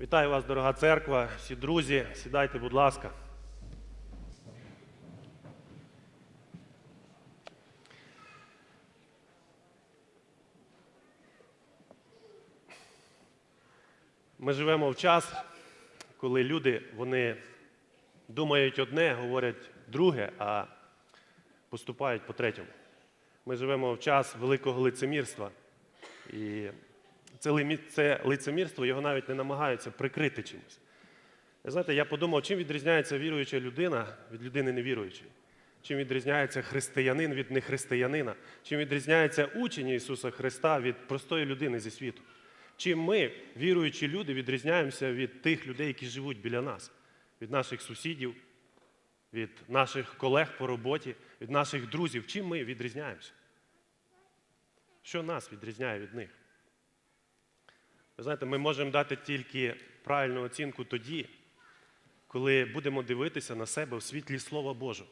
Вітаю вас, дорога церква, всі друзі. Сідайте, будь ласка. Ми живемо в час, коли люди вони думають одне, говорять друге, а поступають по третьому. Ми живемо в час великого лицемірства. І це, це лицемірство його навіть не намагаються прикрити чимось. Знаєте, я подумав, чим відрізняється віруюча людина від людини невіруючої? Чим відрізняється християнин від нехристиянина? Чим відрізняється учень Ісуса Христа від простої людини зі світу? Чим ми, віруючі люди, відрізняємося від тих людей, які живуть біля нас, від наших сусідів, від наших колег по роботі, від наших друзів? Чим ми відрізняємося? Що нас відрізняє від них? Ви знаєте, ми можемо дати тільки правильну оцінку тоді, коли будемо дивитися на себе в світлі Слова Божого.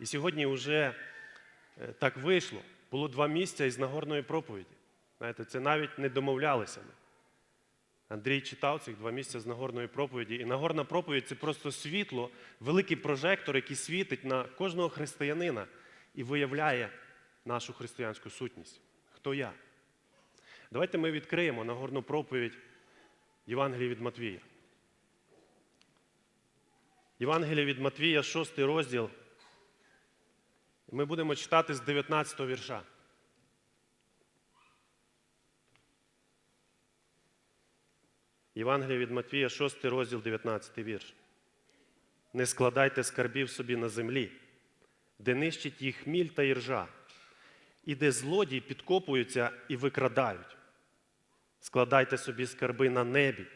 І сьогодні вже е, так вийшло. Було два місця із Нагорної проповіді. Знаєте, це навіть не домовлялися ми. Андрій читав цих два місця з Нагорної проповіді. І Нагорна проповідь це просто світло, великий прожектор, який світить на кожного християнина і виявляє нашу християнську сутність. Хто я? Давайте ми відкриємо Нагорну проповідь Євангелія від Матвія. Євангелія від Матвія, 6 розділ. Ми будемо читати з 19 вірша. Євангелія від Матвія, 6 розділ, 19 вірш. Не складайте скарбів собі на землі, де нищить їх міль та іржа, і де злодії підкопуються і викрадають. Складайте собі скарби на небі,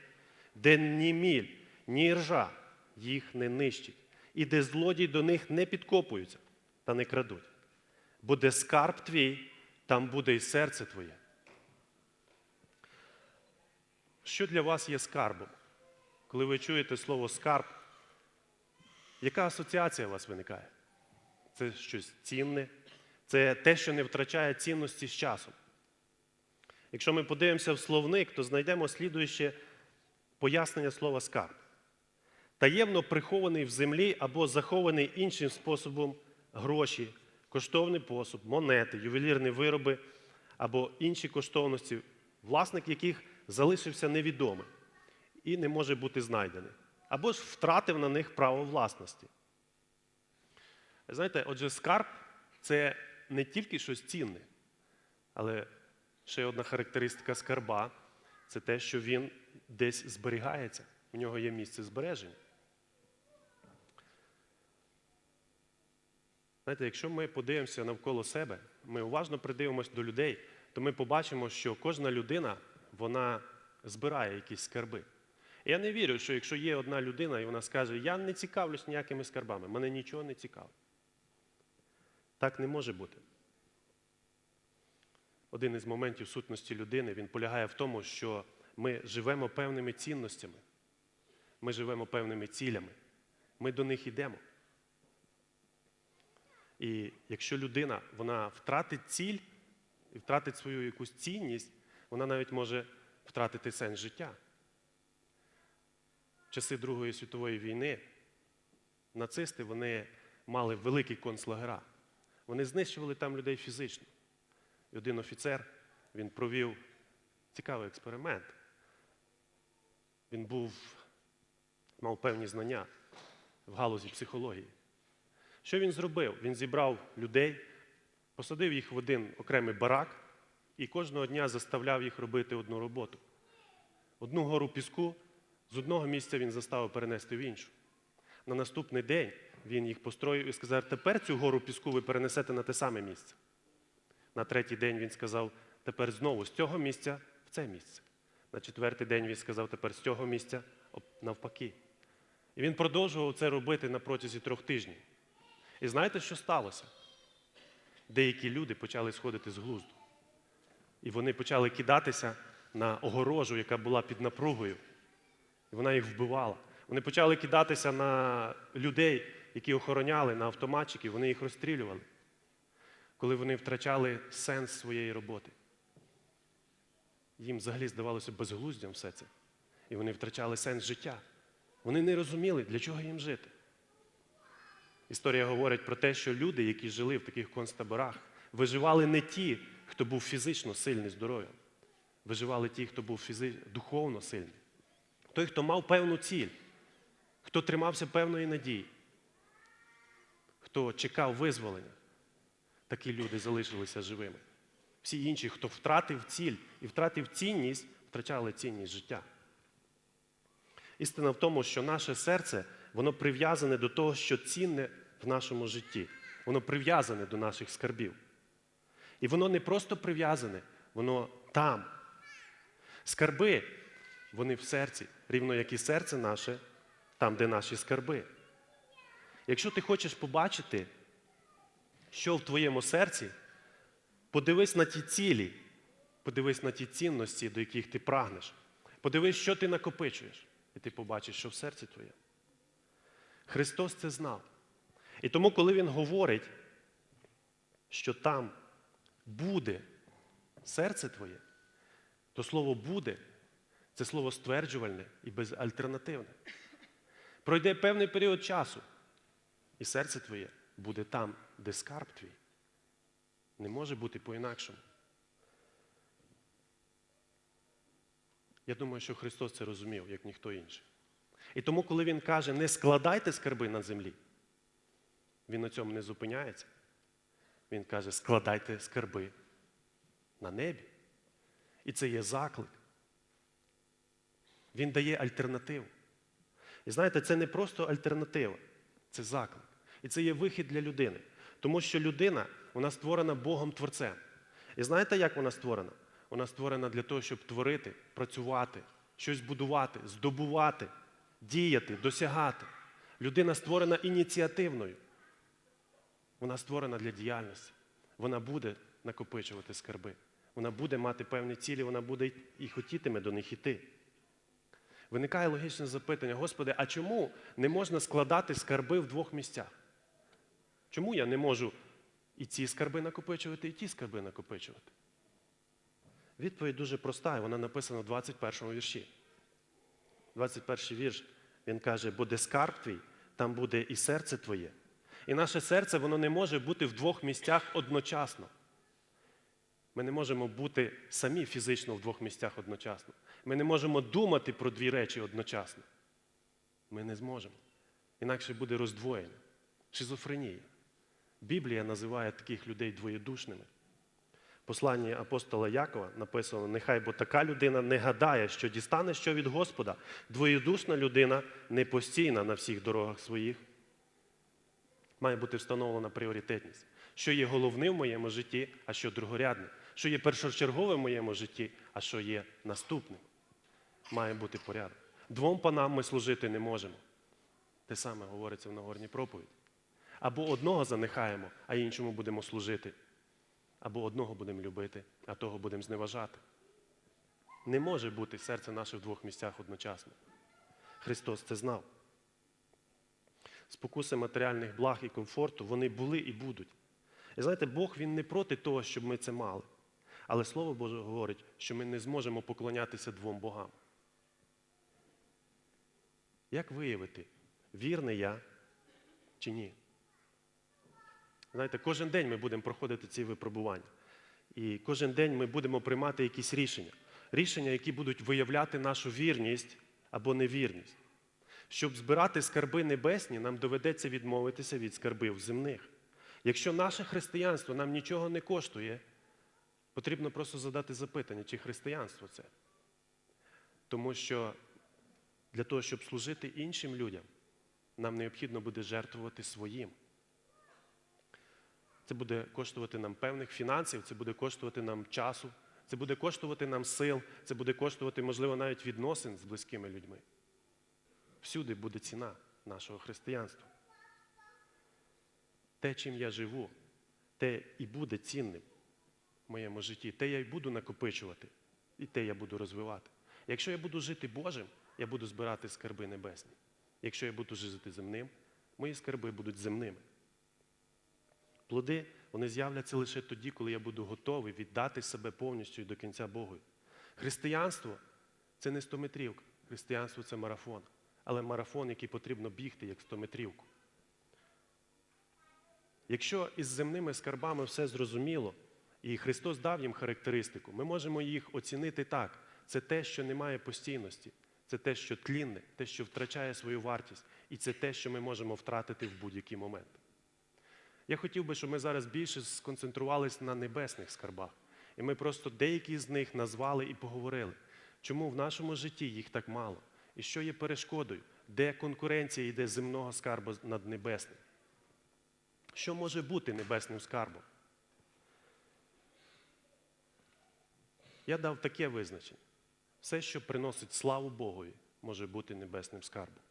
де ні міль, ні іржа їх не нищить, і де злодії до них не підкопуються та не крадуть. Бо де скарб твій, там буде і серце твоє. Що для вас є скарбом? Коли ви чуєте слово скарб, яка асоціація у вас виникає? Це щось цінне, це те, що не втрачає цінності з часом. Якщо ми подивимося в словник, то знайдемо слідуюче пояснення слова скарб. Таємно прихований в землі або захований іншим способом гроші, коштовний посуд, монети, ювелірні вироби або інші коштовності, власник яких залишився невідомим і не може бути знайдений, або ж втратив на них право власності. Знаєте, отже, скарб це не тільки щось цінне, але ще одна характеристика скарба це те, що він десь зберігається. У нього є місце збереження. Знаєте, якщо ми подивимося навколо себе, ми уважно придивимося до людей, то ми побачимо, що кожна людина вона збирає якісь скарби. Я не вірю, що якщо є одна людина, і вона скаже, я не цікавлюсь ніякими скарбами, мене нічого не цікавить. Так не може бути. Один із моментів сутності людини він полягає в тому, що ми живемо певними цінностями, ми живемо певними цілями, ми до них йдемо. І якщо людина вона втратить ціль і втратить свою якусь цінність, вона навіть може втратити сенс життя. В часи Другої світової війни нацисти вони мали великий концлагера. Вони знищували там людей фізично. І один офіцер він провів цікавий експеримент. Він був, мав певні знання в галузі психології. Що він зробив? Він зібрав людей, посадив їх в один окремий барак і кожного дня заставляв їх робити одну роботу. Одну гору піску з одного місця він заставив перенести в іншу. На наступний день він їх построїв і сказав: тепер цю гору піску ви перенесете на те саме місце. На третій день він сказав, тепер знову з цього місця в це місце. На четвертий день він сказав, тепер з цього місця навпаки. І він продовжував це робити на протязі трьох тижнів. І знаєте, що сталося? Деякі люди почали сходити з глузду. І вони почали кидатися на огорожу, яка була під напругою. І вона їх вбивала. Вони почали кидатися на людей, які охороняли, на автоматчиків, вони їх розстрілювали, коли вони втрачали сенс своєї роботи. Їм взагалі здавалося безглуздям все це. і вони втрачали сенс життя. Вони не розуміли, для чого їм жити. Історія говорить про те, що люди, які жили в таких концтаборах, виживали не ті, хто був фізично сильний, здоровий. Виживали ті, хто був фізи... духовно сильний. Той, хто мав певну ціль, хто тримався певної надії, хто чекав визволення. Такі люди залишилися живими. Всі інші, хто втратив ціль і втратив цінність, втрачали цінність життя. Істина в тому, що наше серце воно прив'язане до того, що цінне в нашому житті. Воно прив'язане до наших скарбів. І воно не просто прив'язане, воно там. Скарби, вони в серці, рівно як і серце наше, там, де наші скарби. Якщо ти хочеш побачити, що в твоєму серці, подивись на ті цілі, подивись на ті цінності, до яких ти прагнеш. Подивись, що ти накопичуєш, і ти побачиш, що в серці твоєму. Христос це знав. І тому, коли Він говорить, що там буде серце твоє, то слово буде це слово стверджувальне і безальтернативне. Пройде певний період часу, і серце твоє буде там, де скарб твій. Не може бути по-інакшому. Я думаю, що Христос це розумів, як ніхто інший. І тому, коли Він каже, не складайте скарби на землі, Він на цьому не зупиняється. Він каже, складайте скарби на небі. І це є заклик. Він дає альтернативу. І знаєте, це не просто альтернатива, це заклик. І це є вихід для людини. Тому що людина, вона створена Богом Творцем. І знаєте, як вона створена? Вона створена для того, щоб творити, працювати, щось будувати, здобувати, діяти, досягати. Людина створена ініціативною. Вона створена для діяльності. Вона буде накопичувати скарби. Вона буде мати певні цілі, вона буде і хотітиме до них іти. Виникає логічне запитання, Господи, а чому не можна складати скарби в двох місцях? Чому я не можу і ці скарби накопичувати, і ті скарби накопичувати? Відповідь дуже проста, і вона написана в 21 му вірші. 21 вірш, він каже, бо де скарб твій, там буде і серце твоє. І наше серце воно не може бути в двох місцях одночасно. Ми не можемо бути самі фізично в двох місцях одночасно. Ми не можемо думати про дві речі одночасно. Ми не зможемо. Інакше буде роздвоєння, шизофренія. Біблія називає таких людей двоєдушними. В посланні апостола Якова написано: нехай бо така людина не гадає, що дістане що від Господа. Двоєдушна людина не постійна на всіх дорогах своїх. Має бути встановлена пріоритетність, що є головним в моєму житті, а що другорядним, що є першочерговим в моєму житті, а що є наступним. Має бути порядок. Двом панам ми служити не можемо. Те саме говориться в Нагорній проповіді. Або одного занехаємо, а іншому будемо служити. Або одного будемо любити, а того будемо зневажати. Не може бути серце наше в двох місцях одночасно. Христос це знав. Спокуси матеріальних благ і комфорту, вони були і будуть. І знаєте, Бог Він не проти того, щоб ми це мали. Але Слово Боже говорить, що ми не зможемо поклонятися двом богам. Як виявити, вірний я чи ні? Знаєте, кожен день ми будемо проходити ці випробування. І кожен день ми будемо приймати якісь рішення. Рішення, які будуть виявляти нашу вірність або невірність. Щоб збирати скарби небесні, нам доведеться відмовитися від скарбів земних. Якщо наше християнство нам нічого не коштує, потрібно просто задати запитання, чи християнство це. Тому що для того, щоб служити іншим людям, нам необхідно буде жертвувати своїм. Це буде коштувати нам певних фінансів, це буде коштувати нам часу, це буде коштувати нам сил, це буде коштувати, можливо, навіть відносин з близькими людьми. Всюди буде ціна нашого християнства. Те, чим я живу, те і буде цінним в моєму житті, те я й буду накопичувати, і те я буду розвивати. Якщо я буду жити Божим, я буду збирати скарби небесні. Якщо я буду жити земним, мої скарби будуть земними. Плоди вони з'являться лише тоді, коли я буду готовий віддати себе повністю і до кінця Богу. Християнство це не стометрівка. Християнство це марафон, але марафон, який потрібно бігти, як стометрівку. Якщо із земними скарбами все зрозуміло, і Христос дав їм характеристику, ми можемо їх оцінити так. Це те, що не має постійності, це те, що тлінне, те, що втрачає свою вартість, і це те, що ми можемо втратити в будь-який момент. Я хотів би, щоб ми зараз більше сконцентрувалися на небесних скарбах. І ми просто деякі з них назвали і поговорили, чому в нашому житті їх так мало, і що є перешкодою, де конкуренція йде земного скарбу над небесним. Що може бути небесним скарбом? Я дав таке визначення. Все, що приносить славу Богові, може бути небесним скарбом.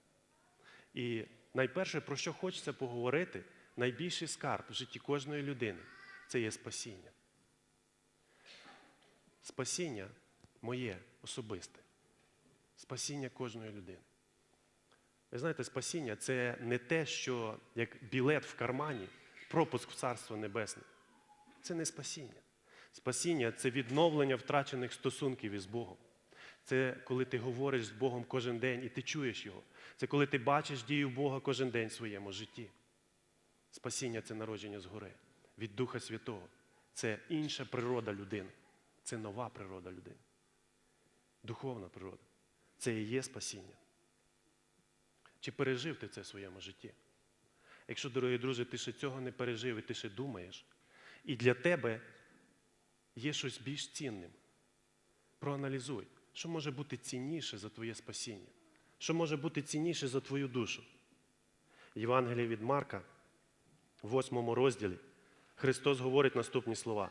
І найперше, про що хочеться поговорити, найбільший скарб в житті кожної людини це є спасіння. Спасіння моє особисте. Спасіння кожної людини. Ви знаєте, спасіння це не те, що як білет в кармані, пропуск в Царство Небесне. Це не спасіння. Спасіння це відновлення втрачених стосунків із Богом. Це коли ти говориш з Богом кожен день і ти чуєш Його. Це коли ти бачиш дію Бога кожен день в своєму житті. Спасіння це народження згори, від Духа Святого. Це інша природа людини. Це нова природа людини. Духовна природа. Це і є спасіння. Чи пережив ти це в своєму житті? Якщо, дорогі друзі, ти ще цього не пережив і ти ще думаєш, і для тебе є щось більш цінним, проаналізуй, що може бути цінніше за твоє спасіння, що може бути цінніше за твою душу. Євангеліє від Марка, в 8 розділі, Христос говорить наступні слова.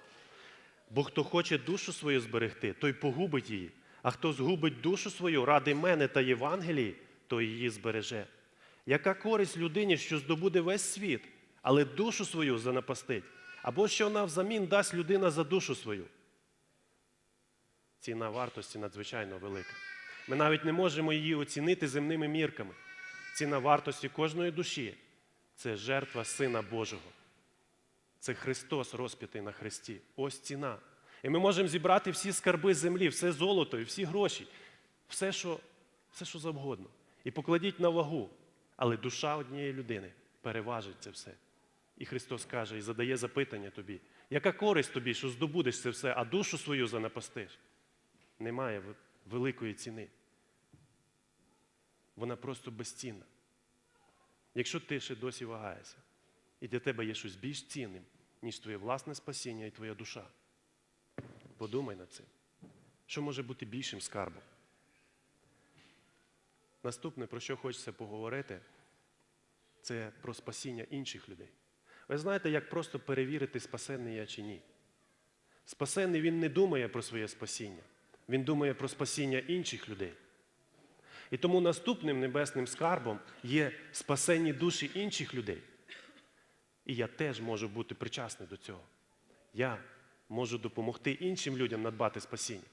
Бо хто хоче душу свою зберегти, той погубить її, а хто згубить душу свою ради мене та Євангелії, то її збереже. Яка користь людині, що здобуде весь світ, але душу свою занапастить? Або що вона взамін дасть людина за душу свою? Ціна вартості надзвичайно велика. Ми навіть не можемо її оцінити земними мірками. Ціна вартості кожної душі це жертва Сина Божого. Це Христос розп'ятий на Христі. Ось ціна. І ми можемо зібрати всі скарби землі, все золото і всі гроші, все, що, все, що завгодно. І покладіть на вагу. Але душа однієї людини переважить це все. І Христос каже і задає запитання тобі, яка користь тобі, що здобудеш це все, а душу свою занапастиш? Немає великої ціни. Вона просто безцінна. Якщо ти ще досі вагаєшся, і для тебе є щось більш цінним, ніж твоє власне спасіння і твоя душа, подумай над цим. Що може бути більшим скарбом? Наступне, про що хочеться поговорити, це про спасіння інших людей. Ви знаєте, як просто перевірити, спасенний я чи ні. Спасенний він не думає про своє спасіння, він думає про спасіння інших людей. І тому наступним небесним скарбом є спасенні душі інших людей. І я теж можу бути причасний до цього. Я можу допомогти іншим людям надбати спасіння.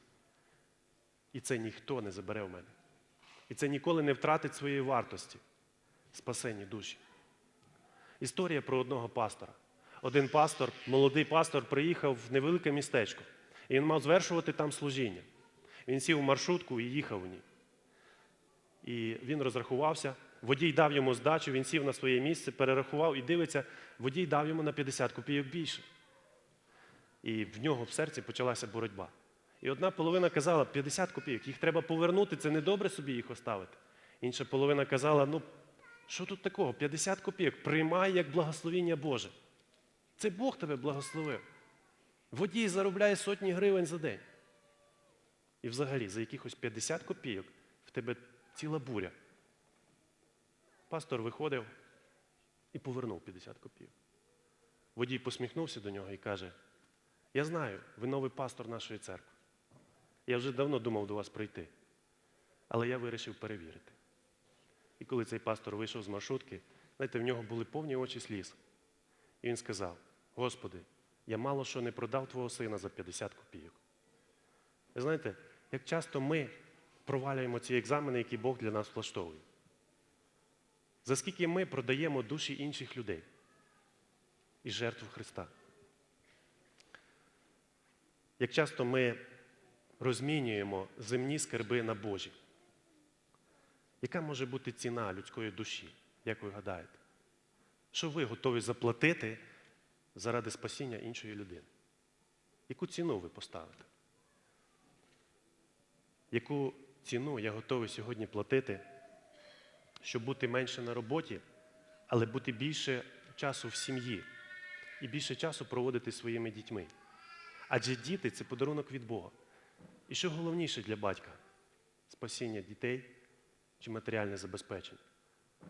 І це ніхто не забере в мене. І це ніколи не втратить своєї вартості. Спасенні душі. Історія про одного пастора. Один пастор, молодий пастор, приїхав в невелике містечко. І він мав звершувати там служіння. Він сів в маршрутку і їхав в ній. І він розрахувався, водій дав йому здачу, він сів на своє місце, перерахував і дивиться, водій дав йому на 50 копійок більше. І в нього в серці почалася боротьба. І одна половина казала, 50 копійок, їх треба повернути, це не добре собі їх оставити. Інша половина казала, ну, що тут такого? 50 копійок, приймай як благословіння Боже. Це Бог тебе благословив. Водій заробляє сотні гривень за день. І взагалі, за якихось 50 копійок в тебе ціла буря. Пастор виходив і повернув 50 копійок. Водій посміхнувся до нього і каже: Я знаю, ви новий пастор нашої церкви. Я вже давно думав до вас прийти, але я вирішив перевірити. І коли цей пастор вийшов з маршрутки, знаєте, в нього були повні очі сліз. І він сказав: Господи, я мало що не продав твого сина за 50 копійок. Ви знаєте, як часто ми провалюємо ці екзамени, які Бог для нас влаштовує. За скільки ми продаємо душі інших людей і жертву Христа. Як часто ми розмінюємо земні скарби на Божі. Яка може бути ціна людської душі, як ви гадаєте? Що ви готові заплатити заради спасіння іншої людини? Яку ціну ви поставите? Яку ціну я готовий сьогодні платити, щоб бути менше на роботі, але бути більше часу в сім'ї і більше часу проводити своїми дітьми? Адже діти це подарунок від Бога. І що головніше для батька спасіння дітей чи матеріальне забезпечення?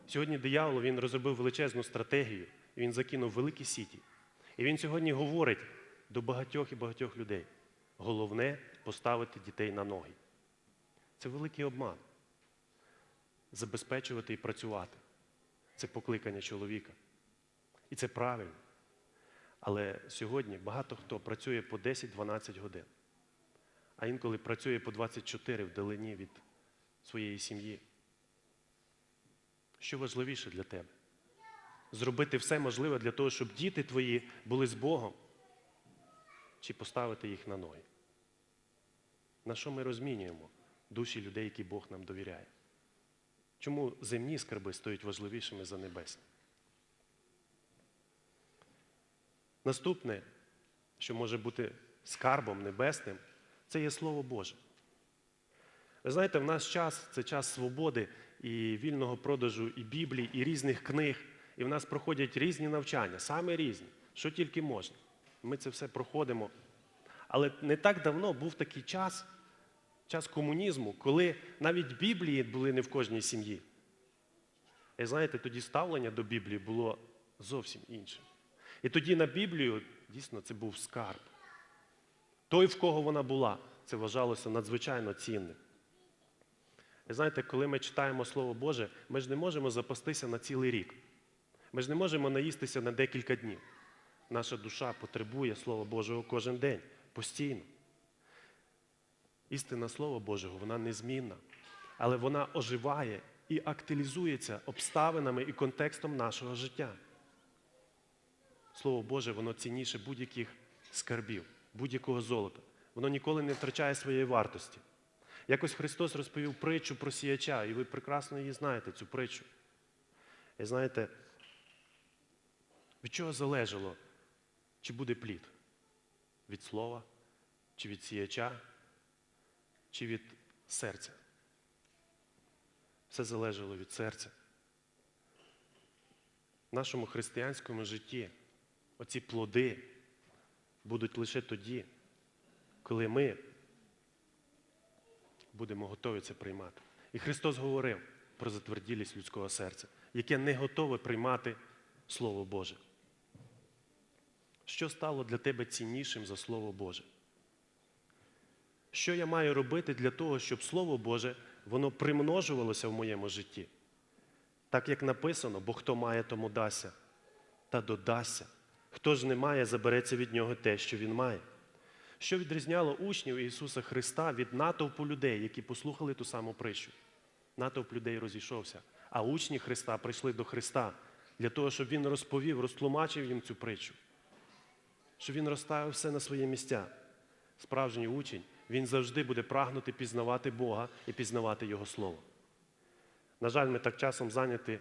Сьогодні диявол він розробив величезну стратегію, і він закинув великі сіті. І він сьогодні говорить до багатьох і багатьох людей: головне поставити дітей на ноги. Це великий обман. Забезпечувати і працювати. Це покликання чоловіка. І це правильно. Але сьогодні багато хто працює по 10-12 годин, а інколи працює по 24 вдалині від своєї сім'ї. Що важливіше для тебе? Зробити все можливе для того, щоб діти твої були з Богом, чи поставити їх на ноги? На що ми розмінюємо душі людей, які Бог нам довіряє? Чому земні скарби стають важливішими за небесні? Наступне, що може бути скарбом небесним, це є Слово Боже. Ви знаєте, в наш час це час свободи і вільного продажу і Біблії, і різних книг. І в нас проходять різні навчання, саме різні, що тільки можна. Ми це все проходимо. Але не так давно був такий час, час комунізму, коли навіть Біблії були не в кожній сім'ї. І знаєте, тоді ставлення до Біблії було зовсім іншим. І тоді на Біблію дійсно це був скарб. Той, в кого вона була, це вважалося надзвичайно цінним. І знаєте, коли ми читаємо Слово Боже, ми ж не можемо запастися на цілий рік. Ми ж не можемо наїстися на декілька днів. Наша душа потребує Слова Божого кожен день, постійно. Істина Слова Божого, вона незмінна, але вона оживає і активізується обставинами і контекстом нашого життя. Слово Боже, воно цінніше будь-яких скарбів, будь-якого золота. Воно ніколи не втрачає своєї вартості. Якось Христос розповів притчу про сіяча, і ви прекрасно її знаєте, цю притчу. І знаєте, від чого залежало, чи буде плід? Від слова, чи від сіяча, чи від серця? Все залежало від серця. В нашому християнському житті оці плоди будуть лише тоді, коли ми будемо готові це приймати. І Христос говорив про затверділість людського серця, яке не готове приймати Слово Боже. Що стало для тебе ціннішим за Слово Боже? Що я маю робити для того, щоб Слово Боже воно примножувалося в моєму житті? Так як написано, бо хто має, тому дасться, та додасться. Хто ж не має, забереться від нього те, що він має. Що відрізняло учнів Ісуса Христа від натовпу людей, які послухали ту саму притчу? Натовп людей розійшовся, а учні Христа прийшли до Христа для того, щоб Він розповів, розтлумачив їм цю притчу, щоб Він розставив все на свої місця. Справжній учень, він завжди буде прагнути пізнавати Бога і пізнавати Його Слово. На жаль, ми так часом зайняті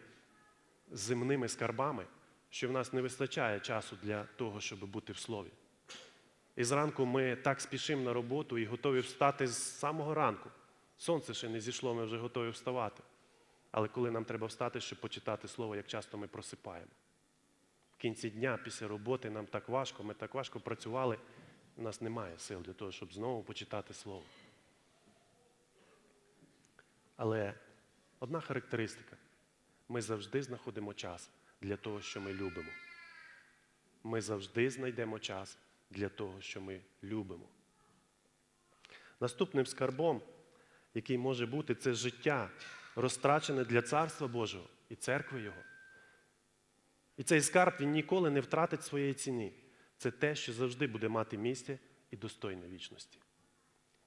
земними скарбами, що в нас не вистачає часу для того, щоб бути в Слові. І зранку ми так спішимо на роботу і готові встати з самого ранку. Сонце ще не зійшло, ми вже готові вставати. Але коли нам треба встати, щоб почитати слово, як часто ми просипаємо. В кінці дня, після роботи, нам так важко, ми так важко працювали, у нас немає сил для того, щоб знову почитати слово. Але одна характеристика: ми завжди знаходимо час для того, що ми любимо. Ми завжди знайдемо час для того, що ми любимо. Наступним скарбом, який може бути, це життя, розтрачене для Царства Божого і церкви Його. І цей скарб він ніколи не втратить своєї ціни. Це те, що завжди буде мати місце і достойне вічності.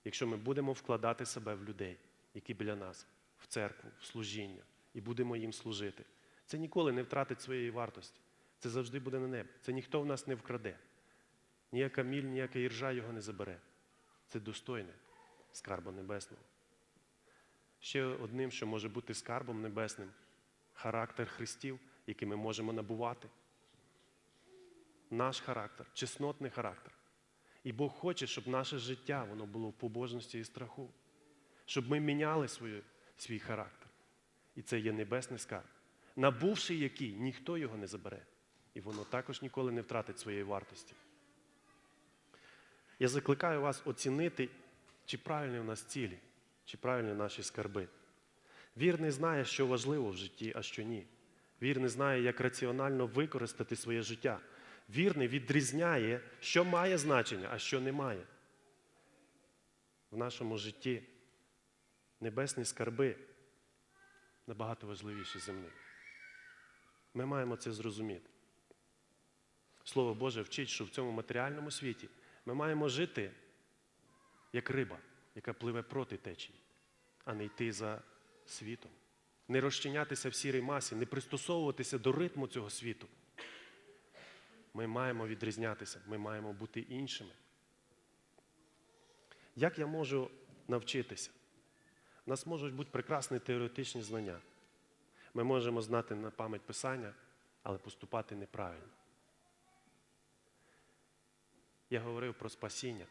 Якщо ми будемо вкладати себе в людей, які біля нас, в церкву, в служіння, і будемо їм служити, це ніколи не втратить своєї вартості. Це завжди буде на небі. Це ніхто в нас не вкраде. Ніяка міль, ніяка іржа його не забере. Це достойне скарба небесного. Ще одним, що може бути скарбом небесним, характер Христів, який ми можемо набувати. Наш характер, чеснотний характер. І Бог хоче, щоб наше життя воно було в побожності і страху, щоб ми міняли свою, свій характер. І це є небесний скарб, набувши який, ніхто його не забере. І воно також ніколи не втратить своєї вартості. Я закликаю вас оцінити, чи правильні у нас цілі, чи правильні наші скарби. Вірний знає, що важливо в житті, а що ні. Вірний знає, як раціонально використати своє життя. Вірний відрізняє, що має значення, а що не має. В нашому житті небесні скарби набагато важливіші земних. Ми маємо це зрозуміти. Слово Боже вчить, що в цьому матеріальному світі ми маємо жити як риба, яка пливе проти течії, а не йти за світом. Не розчинятися в сірій масі, не пристосовуватися до ритму цього світу. Ми маємо відрізнятися, ми маємо бути іншими. Як я можу навчитися? У нас можуть бути прекрасні теоретичні знання. Ми можемо знати на пам'ять писання, але поступати неправильно. Я говорив про спасіння.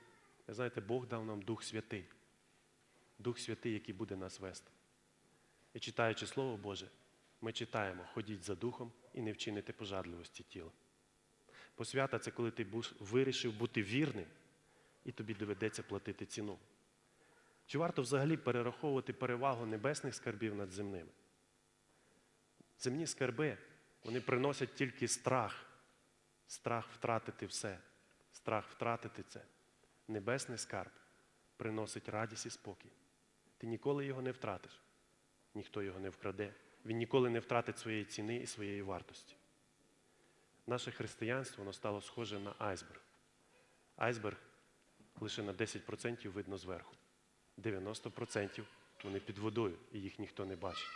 Ви знаєте, Бог дав нам Дух Святий. Дух Святий, який буде нас вести. І читаючи Слово Боже, ми читаємо, ходіть за духом і не вчините пожадливості тіла. Посвята це коли ти вирішив бути вірним, і тобі доведеться платити ціну. Чи варто взагалі перераховувати перевагу небесних скарбів над земними? Земні скарби, вони приносять тільки страх, страх втратити все, страх втратити це. Небесний скарб приносить радість і спокій. Ти ніколи його не втратиш, ніхто його не вкраде. Він ніколи не втратить своєї ціни і своєї вартості. Наше християнство воно стало схоже на айсберг. Айсберг лише на 10% видно зверху. 90% вони під водою, і їх ніхто не бачить.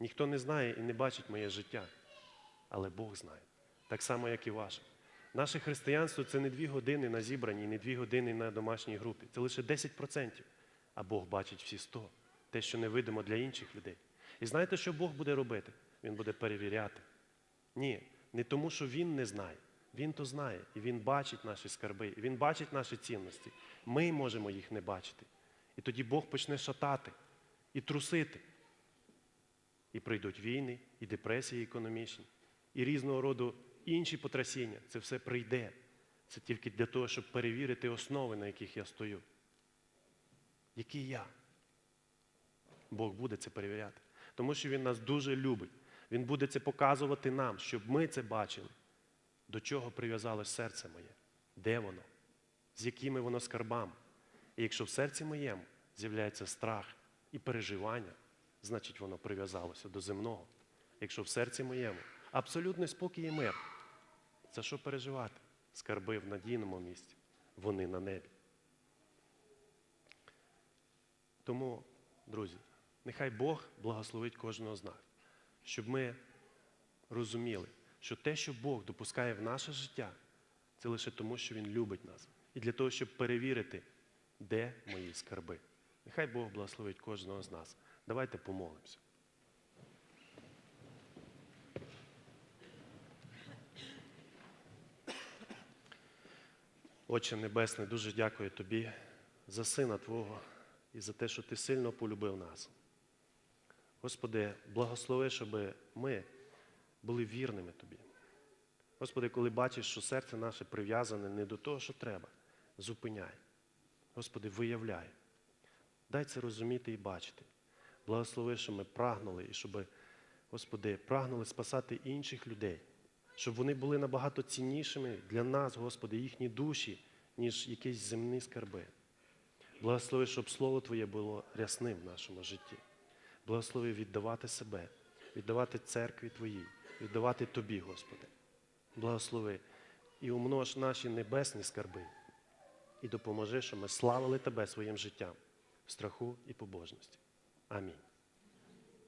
Ніхто не знає і не бачить моє життя, але Бог знає. Так само, як і ваше. Наше християнство це не дві години на зібранні, не дві години на домашній групі. Це лише 10%. А Бог бачить всі 100. Те, що невидимо для інших людей. І знаєте, що Бог буде робити? Він буде перевіряти. Ні, не тому, що Він не знає. Він то знає, і Він бачить наші скарби, і Він бачить наші цінності. Ми можемо їх не бачити. І тоді Бог почне шатати і трусити. І прийдуть війни, і депресії економічні, і різного роду інші потрясіння. Це все прийде. Це тільки для того, щоб перевірити основи, на яких я стою. Який я? Бог буде це перевіряти. Тому що Він нас дуже любить. Він буде це показувати нам, щоб ми це бачили. До чого прив'язалось серце моє? Де воно? З якими воно скарбами? І якщо в серці моєму з'являється страх і переживання, значить воно прив'язалося до земного. Якщо в серці моєму абсолютний спокій і мир, за що переживати? Скарби в надійному місці, вони на небі. Тому, друзі, нехай Бог благословить кожного з нас, щоб ми розуміли, що те, що Бог допускає в наше життя, це лише тому, що Він любить нас. І для того, щоб перевірити, де мої скарби. Нехай Бог благословить кожного з нас. Давайте помолимося. Отче Небесний, дуже дякую Тобі за Сина Твого і за те, що Ти сильно полюбив нас. Господи, благослови, щоб ми були вірними Тобі. Господи, коли бачиш, що серце наше прив'язане не до того, що треба, зупиняй. Господи, виявляй. Дай це розуміти і бачити. Благослови, щоб ми прагнули, і щоб, Господи, прагнули спасати інших людей, щоб вони були набагато ціннішими для нас, Господи, їхні душі, ніж якісь земні скарби. Благослови, щоб Слово Твоє було рясним в нашому житті. Благослови віддавати себе, віддавати церкві Твоїй, віддавати Тобі, Господи. Благослови і умнож наші небесні скарби, і допоможи, щоб ми славили Тебе своїм життям в страху і побожності. Амінь.